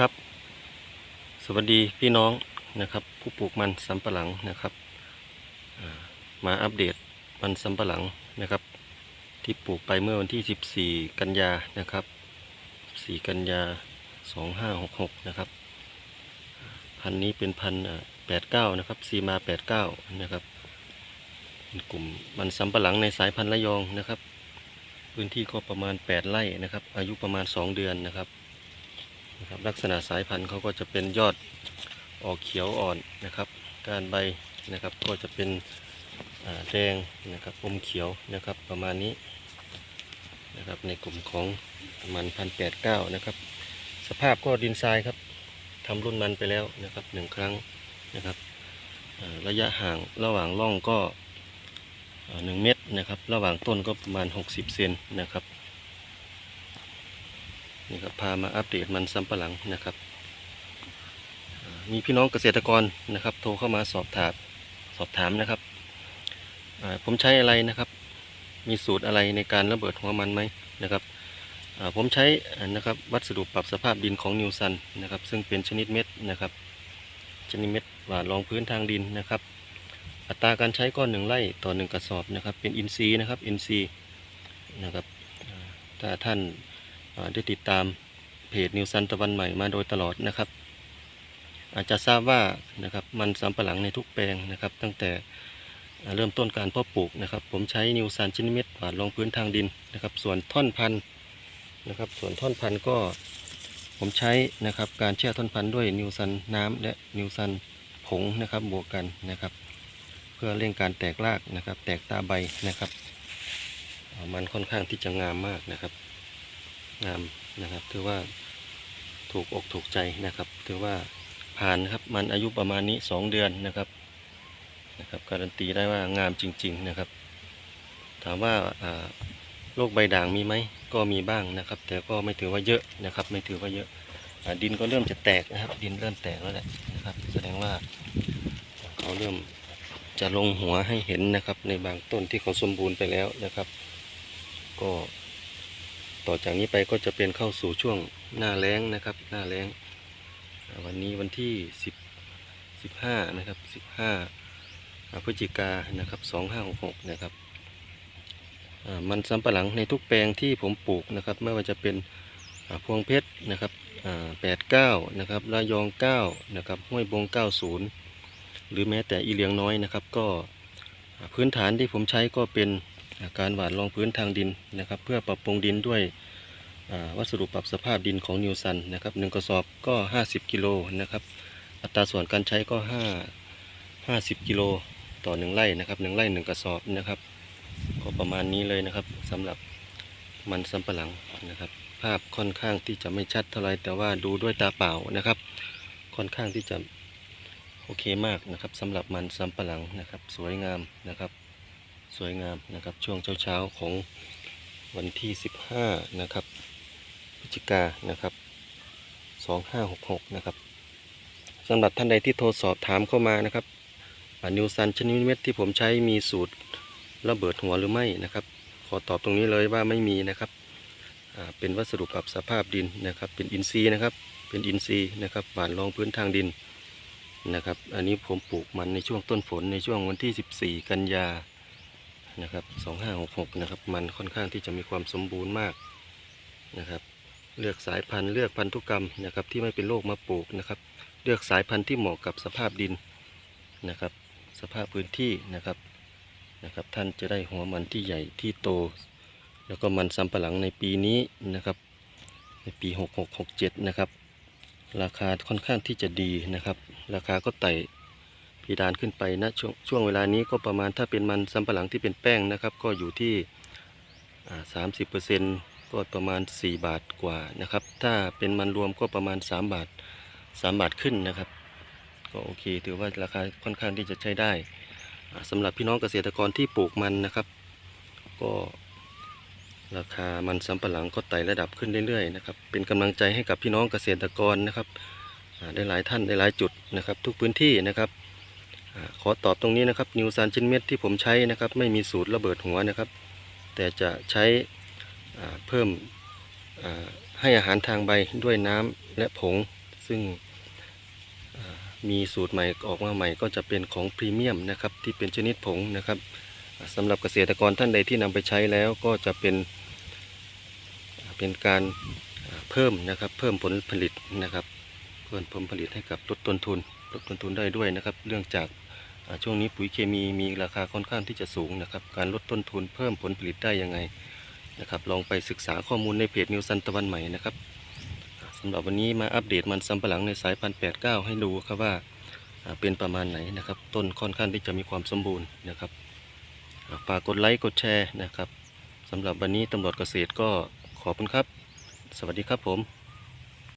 ครับ สวัสดีพี่น้องนะครับ ผู้ปลูกมันสำปะหลังนะครับมาอัปเดตมันสำปะหลังนะครับ ที่ปลูกไปเมื่อวันที่ 14 กันยานะครับ4กันยา 2566 นะครับ พันนี้เป็นพันธุ์อ่า89 นะครับซีมา 89 นะครับเป็นกลุ่มมันสำปะหลังในสายพันธุ์ระยองนะครับ พื้นที่ก็ประมาณ 8 ไร่นะครับ อายุประมาณ 2 เดือนนะครับ นะครับลักษณะสายพันธุ์เขาก็จะเป็นยอดออกเขียวอ่อนนะครับ การใบนะครับก็จะเป็นแดงนะครับอมเขียวนะครับประมาณนี้นะครับในกลุ่มของมันพันแปดเก้านะครับสภาพก็ดินทรายครับทำรุ่นมันไปแล้วนะครับหนึ่งครั้งนะครับระยะห่างระหว่างร่องก็หนึ่งเมตรนะครับ ระหว่างต้นก็ประมาณ 60 เซนนะครับ นี่ครับพามาอัปเดตมันสำปะหลังนะครับ มีพี่น้องเกษตรกรนะครับ โทรเข้ามาสอบถามสอบถามนะครับผมใช้อะไรนะครับ มีสูตรอะไรในการระเบิดหัวมันไหมนะครับผมใช้นะครับวัสดุปรับสภาพดินของนิวซันนะครับ ซึ่งเป็นชนิดเม็ดนะครับ ชนิดเม็ดหวานรองพื้นทางดินนะครับ อัตราการใช้ก็หนึ่งไร่ต่อหนึ่งกระสอบนะครับ เป็นอินทรีนะครับอินทรีนะครับถ้าท่าน ได้ติดตามเพจนิวซันตะวันใหม่มาโดยตลอดนะครับ อาจจะทราบว่านะครับมันสำปะหลังในทุกแปลงนะครับ ตั้งแต่เริ่มต้นการเพาะปลูกนะครับ ผมใช้นิวซันชนิดเม็ดหวานรองพื้นทางดินนะครับ ส่วนท่อนพันธุ์นะครับ ส่วนท่อนพันธุ์ก็ผมใช้นะครับการแช่ท่อนพันธุ์ด้วยนิวซันน้ำและนิวซันผงนะครับบวกกันนะครับ เพื่อเร่งการแตกรากนะครับ แตกตาใบนะครับ มันค่อนข้างที่จะงามมากนะครับ งามนะครับ ถือว่าถูกอกถูกใจนะครับ ถือว่าผ่านครับมันอายุประมาณนี้ 2 เดือนนะครับนะครับ การันตีได้ว่างามจริง ๆนะครับ ถามว่าโรคใบด่างมีไหมก็มีบ้างนะครับ แต่ก็ไม่ถือว่าเยอะนะครับ ไม่ถือว่าเยอะดินก็เริ่มจะแตกนะครับ ดินเริ่มแตกแล้วแหละนะครับ แสดงว่าเขาเริ่มจะลงหัวให้เห็นนะครับ ในบางต้นที่เขาสมบูรณ์ไปแล้วนะครับ ก็ ต่อจากนี้ไปก็จะเป็นเข้าสู่ช่วงหน้าแล้งนะครับ หน้าแล้ง วันนี้วันที่สิบสิบห้านะครับสิบห้าพฤศจิกานะครับสองห้าหกหกนะครับมันสำปะหลังในทุกแปลงที่ผมปลูกนะครับ ไม่ว่าจะเป็นพวงเพชรนะครับแปดเก้านะครับระยองเก้านะครับห้วยบงเก้าศูนย์หรือแม้แต่อีเลียงน้อยนะครับ ก็พื้นฐานที่ผมใช้ก็เป็น การหว่านรองพื้นทางดินนะครับ เพื่อปรับปรุงดินด้วยวัสดุปรับสภาพดินของนิวซันนะครับหนึ่งกระสอบก็ 50 กิโลนะครับ อัตราส่วนการใช้ก็ 5 50 กิโลต่อหนึ่งไร่นะครับหนึ่งไร่หนึ่งกระสอบนะครับก็ประมาณนี้เลยนะครับสำหรับมันสำปะหลังนะครับ ภาพค่อนข้างที่จะไม่ชัดเท่าไหรแต่ว่าดูด้วยตาเปล่านะครับ ค่อนข้างที่จะโอเคมากนะครับสำหรับมันสำปะหลังนะครับ สวยงามนะครับ สวยงามนะครับช่วงเช้าๆของวันที่ 15 นะครับพฤศจิกานะครับ 2566 นะครับสำหรับท่านใดที่โทรสอบถามเข้ามานะครับนิวซันชนิดเม็ดที่ผมใช้มีสูตรระเบิดหัวหรือไม่นะครับ ขอตอบตรงนี้เลยว่าไม่มีนะครับเป็นวัสดุปรับสภาพดินนะครับ เป็นอินทรีย์นะครับ เป็นอินทรีย์นะครับหวานรองพื้นทางดินนะครับ อันนี้ผมปลูกมันในช่วงต้นฝนในช่วงวันที่ 14 กันยา นะครับ2566นะครับมันค่อนข้างที่จะมีความสมบูรณ์มากนะครับ เลือกสายพันธุ์เลือกพันธุกรรมนะครับที่ไม่เป็นโรคมาปลูกนะครับ เลือกสายพันธุ์ที่เหมาะกับสภาพดินนะครับ สภาพพื้นที่นะครับนะครับ ท่านจะได้หัวมันที่ใหญ่ที่โต แล้วก็มันสำปะหลังในปีนี้นะครับ ในปี 6667 นะครับ ราคาค่อนข้างที่จะดีนะครับ ราคาก็ไต่ พีดานขึ้นไปนะช่วงช่วงเวลานี้ก็ประมาณถ้าเป็นมันสำปะหลังที่เป็นแป้งนะครับ ก็อยู่ที่สามสิบเปอร์เซ็นต์ก็ประมาณ 4 บาทกว่านะครับ ถ้าเป็นมันรวมก็ประมาณ 3 บาท 3 บาทขึ้นนะครับ ก็โอเค ถือว่าราคาค่อนข้างที่จะใช้ได้อ่าสำหรับพี่น้องเกษตรกรที่ปลูกมันนะครับ ก็ราคามันสำปะหลังก็ไต่ระดับขึ้นเรื่อยๆนะครับ เป็นกำลังใจให้กับพี่น้องเกษตรกรนะครับได้หลายท่านได้หลายจุดนะครับ ทุกพื้นที่นะครับ ขอตอบตรงนี้นะครับนิวซานชิ้นเม็ดที่ผมใช้นะครับ ไม่มีสูตรระเบิดหัวนะครับ แต่จะใช้เพิ่มให้อาหารทางใบด้วยน้ำและผง ซึ่งมีสูตรใหม่ออกมาใหม่ก็จะเป็นของพรีเมียมนะครับที่เป็นชนิดผงนะครับอ่าสำหรับเกษตรกรท่านใดที่นำไปใช้แล้วก็จะเป็นเป็นการเพิ่มนะครับเพิ่มผลผลิตนะครับ เพิ่มผลผลิตให้กับลดต้นทุนลดต้นทุนได้ด้วยนะครับ เรื่องจาก ช่วงนี้ปุ๋ยเคมีมีราคาค่อนข้างที่จะสูงนะครับ การลดต้นทุนเพิ่มผลผลิตได้ยังไงนะครับ ลองไปศึกษาข้อมูลในเพจนิวซันตะวันใหม่นะครับอ่าสำหรับวันนี้มาอัปเดตมันสำปะหลังในสายพันธุ์89 ให้ดูครับว่าเป็นประมาณไหนนะครับ ต้นค่อนข้างที่จะมีความสมบูรณ์นะครับฝากกดไลค์กดแชร์นะครับสำหรับวันนี้ตำรวจเกษตรก็ขอบคุณครับ สวัสดีครับผม